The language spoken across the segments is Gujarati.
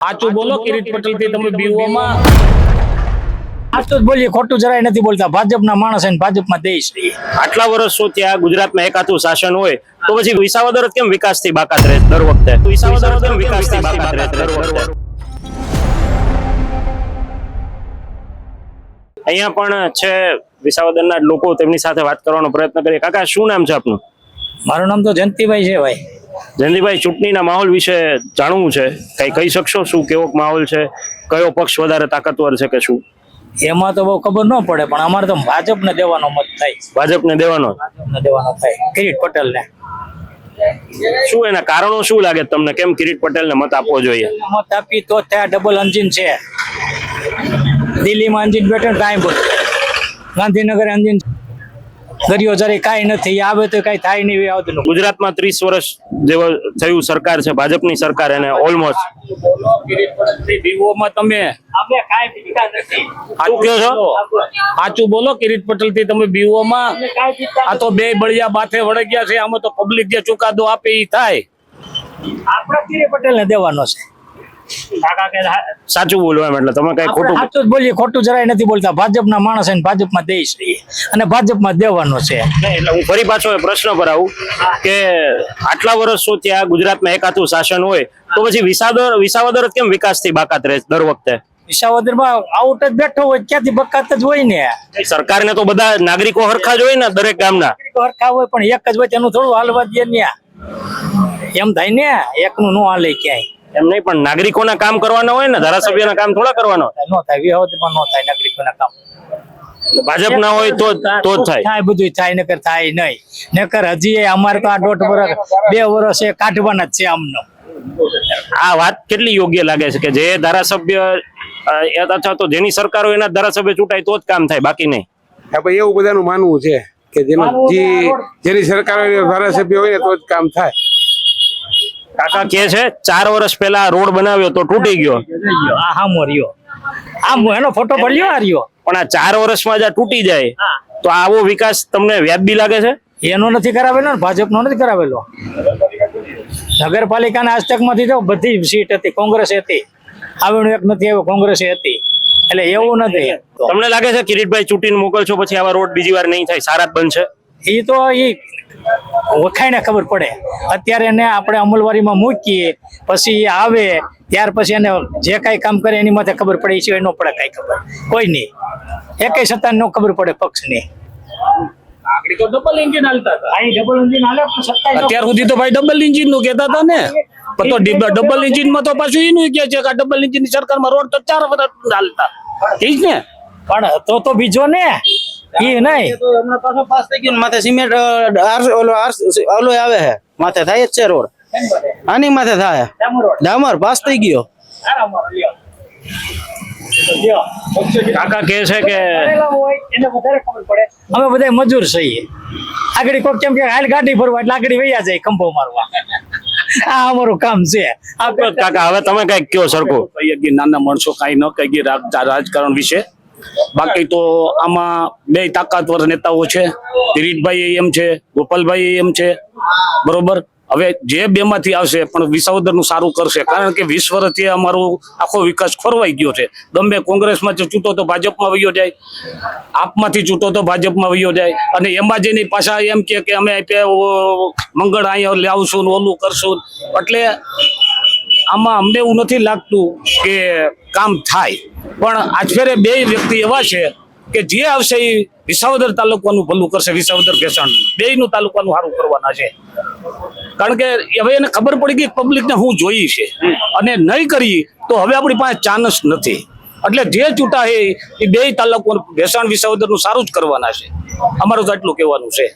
સાચું બોલો કિરીટ પટેલથી તમે બીઓમાં સાચું જ બોલીએ ખોટું જરાય નથી બોલતા. ભાજપના માણસ અને ભાજપમાં દેશ આટલા વર્ષો ત્યાં ગુજરાતમાં એકાતું શાસન હોય તો પછી વિસાવદર કેમ વિકાસથી બાકાત રહે દર વખતે? વિસાવદર કેમ વિકાસથી બાકાત રહે દર વખતે? અહીંયા પણ છે વિસાવદરના લોકો તેમની સાથે વાત કરવાનો પ્રયત્ન કરીએ. કાકા શું નામ છે આપનું? મારું નામ તો જયંતિભાઈ છે ભાઈ. જયંતિભાઈ ચૂંટણીના માહોલ વિશે જાણવું છે? કઈ કહી શકશો શું કેવો માહોલ છે? કયો પક્ષ વધારે તાકાતવર છે કે શું? એમાં તો બહુ ખબર ન પડે પણ અમારે તો ભાજપને દેવાનો મત થાય. ભાજપને દેવાનો? ભાજપને દેવાનો થાય. કિરીટ પટેલને. શું એના કારણો શું લાગે તમને? કેમ કિરીટ પટેલને મત આપવો જોઈએ? મત આપી તો ત્યાં ડબલ એન્જિન છે. દિલ્હીમાં એન્જિન બેઠે ટાઈમ ગાંધીનગર એન્જિન દરિયો જયારે કાંઈ નથી આવે તો કાંઈ થાય નહીં આવતું ગુજરાતમાં ત્રીસ વર્ષ જેવો થયું સરકાર છે ભાજપની સરકાર એને ઓલમોસ્ટ બીઓમાં તમે અમે કાંઈ પીતા નથી. શું કહો છો? સાચું બોલો કિરીટ પટેલથી તમે બીઓમાં આ તો બે બળિયા માથે વળગ્યા છે આમાં તો પબ્લિક જે ચુકાદો આપે એ થાય. આપણે કિરીટ પટેલને દેવાનો છે. કાકા કે સાચું બોલવા એટલે તમે કઈ ખોટું સાચું જ બોલીએ ખોટું જરાય નથી બોલતા. ભાજપના માણસ અને ભાજપમાં દેશ અને ભાજપમાં દેવાનો છે. એટલે હું ફરી પાછો પ્રશ્ન પર આવું કે આટલા વર્ષો ત્યાં ગુજરાતમાં એકાતું શાસન હોય તો પછી વિસાવદર વિસાવદર કેમ વિકાસથી બાકાત રહે દર વખતે? વિસાવદરમાં આઉટ જ બેઠો હોય ક્યાંથી બકાત જ હોય ને? સરકારને તો બધા નાગરિકો હરખા જ હોય ને દરેક ગામના. હરખા હોય પણ એક જ હોય તેનું થોડું હાલવા દે ને. એમ થાય ને એકનું નો હાલે ક્યાંય. એમ નહીં પણ નાગરિકોના કામ કરવાના હોય ને ધારાસભ્યના કામ થોડા કરવાના હોય. નો થાય વિહોદમાં નો થાય નાગરિકોના કામ. ભાજપના હોય તો તો થાય. થાય બધું થાય નકર થાય નહીં. નકર હજી અમારે તો આ દોઢ વર્ષ બે વર્ષ એ કાઢવાના જ છે આમનો. આ વાત કેટલી યોગ્ય લાગે છે કે જે ધારાસભ્ય અથવા તો જેની સરકાર હોય એના ધારાસભ્ય ચૂંટાય તો જ કામ થાય બાકી નહીં. હા ભાઈ એવું બધાનું માનવું છે કે જેનો જે જેની સરકાર હોય ધારાસભ્ય હોય તો જ કામ થાય. કાકા કે છે ચાર વર્ષ પહેલા રોડ બનાવ્યો તો તૂટી ગયો. આ એનો ફોટો પડ્યો આ રહ્યો? પણ આ ચાર વર્ષમાં જ તૂટી જાય. તો આવો વિકાસ તમને વ્યાજબી લાગે છે? એનો નથી કરાવેલો ને ભાજપનો નથી કરાવેલો. નગરપાલિકાના આજતકમાંથી તો બધી સીટ હતી કોંગ્રેસ હતી. આવેલું એક નથી આવ્યો કોંગ્રેસ હતી. એટલે એવું નથી. તમને લાગે છે કિરીટભાઈ ચૂંટીને મોકલશો પછી આવા રોડ બીજી વાર નહીં થાય સારા બનશે? એ તો એ વખાઈને ખબર પડે. અત્યારે એને આપણે અમલવારીમાં મૂકીએ પછી એ આવે ત્યાર પછી એને જે કાંઈ કામ કરે એની માથે ખબર પડે એ સિવાય ન પડે કાંઈ ખબર. કોઈ નહીં. એકેય સત્તા ન ખબર પડે પક્ષની. તો ડબલ એન્જિન હાલતા હતા. અહીં ડબલ એન્જિન પણ સત્તા અત્યાર સુધી તો ભાઈ ડબલ એન્જિનનું કહેતા હતા ને. તો ડબલ એન્જિનમાં તો પાછું એનું કે છે કે ડબલ એન્જિનની સરકારમાં રોડ તો ચાર વર્ષ ચાલતા એ જ ને. પણ તો તો બીજો ને. એ નહીં તો હમણાં પાછો પાસ થઈ ગયો માથે સિમેન્ટ આર- ઓલો આર- ઓલો આવે છે માથે થાય જ છે રોડ. આની માથે થાય. ડામર પાસ થઈ ગયો. કાકા કે છે કે અમે બધા મજૂર છીએ. આગળ કોક કેમ કે હાલ ગાડી ફરવા એટલે આગળ વૈયા જાય ખંભો મારવા. આ અમારું કામ છે. આ કાકા હવે તમે કંઈક કયો સરખું. નાના માણસો કાંઈ ન કઈ રાજકારણ વિશે. બાકી તો આમાં બે તાકાતવર નેતાઓ છે. કિરીટભાઈ એમ છે, ગોપાલભાઈ એમ છે. બરોબર? હવે જે બે માંથી આવશે, પણ વિસાવદરનું સારું કરશે. કારણ કે વીસ વર્ષથી અમારો આખો વિકાસ ખોરવાઈ ગયો છે. ગમે કોંગ્રેસમાં ચૂંટો તો ભાજપમાં વયો જાય. આપમાંથી ચૂંટો તો ભાજપમાં વયો જાય. અને એમાં જેની પાછા એમ કે અમે મંગળ અહીંયા લાવશું ઓલું કરશું. એટલે આમાં અમને એવું નથી લાગતું કે કામ થાય. પણ આજફેરે બે વ્યક્તિ એવા છે કે જે આવશે એ વિસાવદર તાલુકાનું ભલું કરશે, વિસાવદર ભેસાણ. બેયનું તાલુકાનું સારું કરવાના છે. કારણ કે હવે એને ખબર પડી ગઈ પબ્લિકને હું જોઈ છે. અને નહીં કરી તો હવે આપણી પાસે ચાન્સ નથી. એટલે જે ચૂંટા છે એ બે તાલુકો ભેસાણ, વિસાવદરનું સારું જ કરવાના છે. અમારું તો એટલું કહેવાનું છે.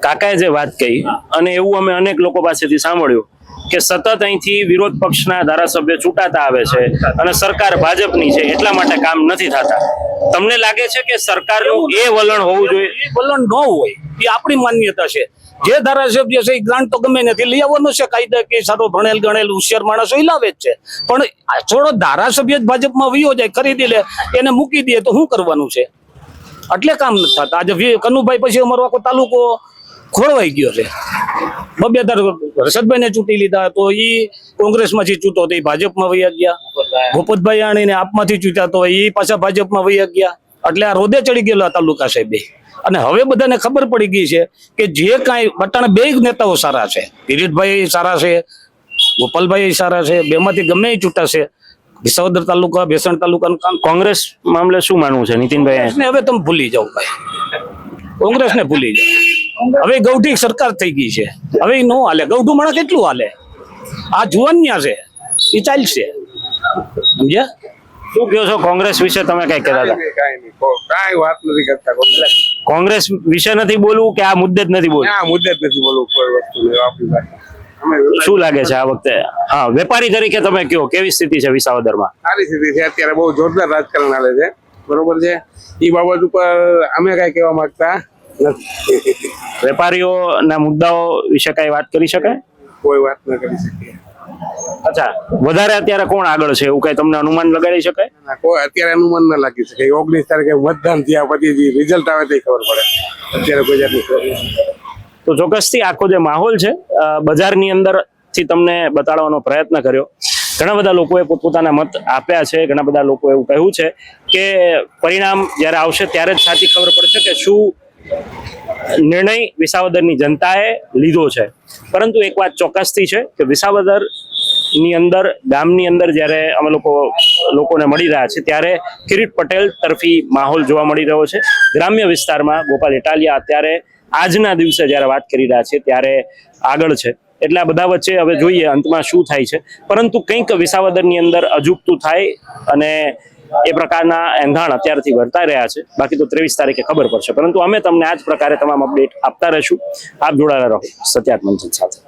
કાકાએ જે વાત કહી અને એવું અમે અનેક લોકો પાસેથી સાંભળ્યું કે સતત અહીંથી વિરોધ પક્ષના ધારાસભ્ય ચૂંટાતા આવે છે અને સરકાર ભાજપની છે એટલા માટે કામ નથી થતા. તમને લાગે છે કે સરકારનું એ વલણ હોવું જોઈએ? એ વલણ ન હોય એ આપણી માન્યતા છે. જે ધારાસભ્ય છે એ ગ્રાન્ટ તો ગમે નથી. લઈ આવવાનો છે કાયદા કે સારો ભણેલ ગણેલ હોશિયાર માણસો એ લાવે જ છે. પણ થોડો ધારાસભ્ય જ ભાજપમાં વયો જાય ખરીદી લે એને મૂકી દે તો શું કરવાનું છે? એટલે કામ નથી થતા. આજે કનુભાઈ પછી અમારો આખો તાલુકો ખોરવાઈ ગયો છે. બબે તાર રસદભાઈને ચૂંટી લીધા તો ઈ કોંગ્રેસમાંથી ચૂંટો તો એ ભાજપમાં વયા ગયા. ભૂપતભાઈ. આણીને આપમાંથી ચૂંટ્યા તો એ પાછા ભાજપમાં વયા ગયા. એટલે આ રોદે ચડી ગયેલા તાલુકા સાહેબે. અને હવે બધાને ખબર પડી ગઈ છે કે જે કાંઈ બટાણા બે નેતાઓ સારા છે. કિરીટભાઈ સારા છે. ગોપાલભાઈ સારા છે. બેમાંથી ગમે એ ચૂંટાશે. વિસાવદર તાલુકા બેસણ તાલુકા કોંગ્રેસ મામલે શું માનવું છે? નીતિનભાઈ? હવે તમે ભૂલી જાઓ ભાઈ. કોંગ્રેસને ભૂલી જાઓ. હવે ગૌઠી સરકાર થઈ ગઈ છે. હવે નો હાલે. ગૌઠું માણસ કેટલું હાલે? આ જુવાનિયા છે. એ ચાલશે. સમજ્યા? શું કહો છો કોંગ્રેસ વિશે? તમે કઈ કહેતા હતા? કાંઈ નહીં કો- કાંઈ વાત નથી કરતા કોંગ્રેસ. કોંગ્રેસ વિશે નથી બોલવું કે આ મુદ્દે જ નથી બોલવું? આ મુદ્દે જ નથી બોલવું કોઈ વસ્તુ આપણી પાસે શું લાગે છે આ વખતે? હા વેપારી તરીકે તમે કયો? કેવી સ્થિતિ છે વિસાવદરમાં? સારી સ્થિતિ છે. અત્યારે બહુ જોરદાર રાજકારણ હાલે છે. બરોબર છે? એ બાબત ઉપર અમે કઈ કહેવા માંગતા નથી. વેપારીઓના મુદ્દાઓ વિશે કઈ વાત કરી શકાય? કોઈ વાત ન કરી શકીએ. અચ્છા વધારે અત્યારે કોણ આગળ છે? એવું કઈ તમને અનુમાન લગાડી શકાય? કોઈ અત્યારે અનુમાન ન લાગી શકે. ઓગણીસ તારીખે મતદાન થયા પછી રિઝલ્ટ આવે તે ખબર પડે. અત્યારે કોઈ જાતની ખબર. તો ચોક્કસથી આખો જે માહોલ છે બજારની અંદરથી તમને બતાડવાનો પ્રયત્ન કર્યો. ઘણા બધા લોકોએ પોતપોતાના મત આપ્યા છે, ઘણા બધા લોકો એવું કહ્યું છે કે પરિણામ જ્યારે આવશે ત્યારે જ સાચી ખબર પડશે કે શું નિર્ણય વિસાવદરની જનતાએ લીધો છે. પરંતુ એક વાત ચોક્કસથી છે કે વિસાવદરની અંદર, ગામની અંદર જ્યારે અમે લોકો, લોકોને મળી રહ્યા છે ત્યારે કિરીટ પટેલ તરફી માહોલ જોવા મળી રહ્યો છે. ગ્રામ્ય વિસ્તારમાં ગોપાલ ઇટાલિયા અત્યારે આજના દિવસે જ્યારે વાત કરી રહ્યા છે ત્યારે આગળ છે. એટલે આ બધા વચ્ચે હવે જોઈએ અંતમાં શું થાય છે. પરંતુ કંઈક વિસાવદરની અંદર અજુકતું થાય અને એ પ્રકારના એંધાણ અત્યારથી વર્તાઈ રહ્યા છે. બાકી તો ત્રેવીસ તારીખે ખબર પડશે. પરંતુ અમે તમને આ જ પ્રકારે તમામ અપડેટ આપતા રહીશું. આપ જોડાયેલા રહો. સત્યાત મંથન સાથે